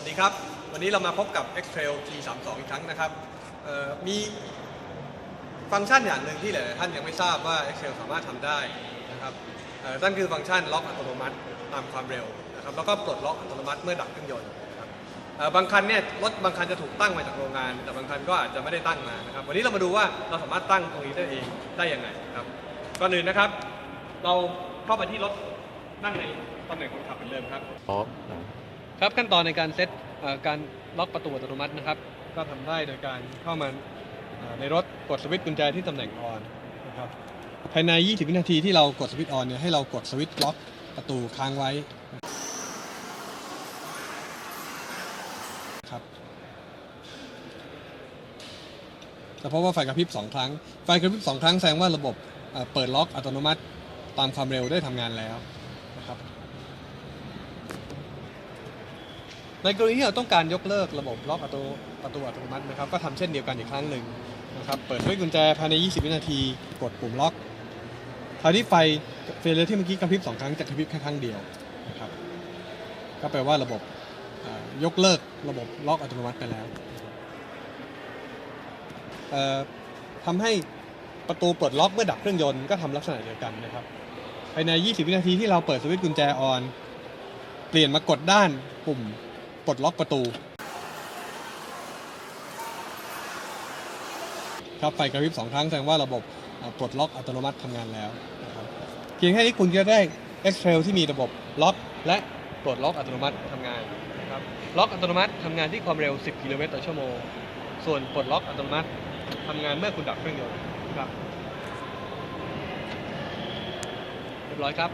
วัสดีครับ วันนี้เรามาพบกับ Excel T32 อีกครั้งนะครับมีฟังก์ชันอย่างหนึ่งที่หลายท่านยังไม่ทราบว่า Excel สามารถทำได้นะครับนั่นคือฟังก์ชันล็อกอัตโนมัติตามความเร็วนะครับแล้วก็ปลดล็อกอัตโนมัติเมื่อดับเครื่องยนต์นะครับบางคันเนี่ยรถบางคันจะถูกตั้งมาจากโรงงาน แต่บางคันก็อาจจะไม่ได้ตั้งมานะครับวันนี้เรามาดูว่าเราสามารถตั้งตรงนี้ได้เองได้ยังไงครับก่อนอื่นนะครับ เราเข้าไปที่รถนั่งในตำแหน่งคนขับเหมือนเดิมครับ ครับขั้นตอนในการเซตการล็อกประตูอัตโนมัตินะครับ ก็ทำได้โดยการเข้ามาในรถกดสวิตช์กุญแจที่ตำแหน่งออนนะครับภายใน 20 วินาทีที่เรากดสวิตช์ออนเนี่ยให้เรากดสวิตช์ล็อกประตูค้างไว้ครับจะพบว่าไฟกระพริบ2ครั้ง ไฟกระพริบ2ครั้งแสดงว่าระบบเปิดล็อกอัตโนมัติตามความเร็วได้ทำงานแล้วนะครับ ในกรณีที่เราต้องการยกเลิกระบบล็อกประตูประตูอัตโนมัตินะครับ ก็ทำเช่นเดียวกันอีกครั้งหนึ่งนะครับเปิดด้วยกุญแจภายใน 20 วินาที กดปุ่มล็อกคราวที่ไฟเฟลเลอร์ที่เมื่อกี้กระพริบสองครั้งจะกระพริบแค่ครั้งเดียวนะครับก็แปลว่าระบบยกเลิกระบบล็อกอัตโนมัติไปแล้วเอ่อทำให้ประตูปลดล็อกเมื่อดับเครื่องยนต์ก็ทำลักษณะเดียวกันนะครับภายใน 20 วินาทีที่เราเปิดสวิตช์กุญแจออน เปลี่ยนมากดด้านปุ่ม ปลดล็อกประตู ครับไฟกระพริบสองครั้งแสดงว่าระบบปลดล็อกอัตโนมัติทำงานแล้วนะครับเพียงแค่นี้คุณก็ได้ Excel ที่มีระบบล็อกและปลดล็อกอัตโนมัติทำงานนะครับล็อกอัตโนมัติทำงานที่ความเร็ว 10 กิโลเมตรต่อชั่วโมง ส่วนปลดล็อกอัตโนมัติทำงานเมื่อคุณดับเครื่องยนต์ครับ เรียบร้อยครับ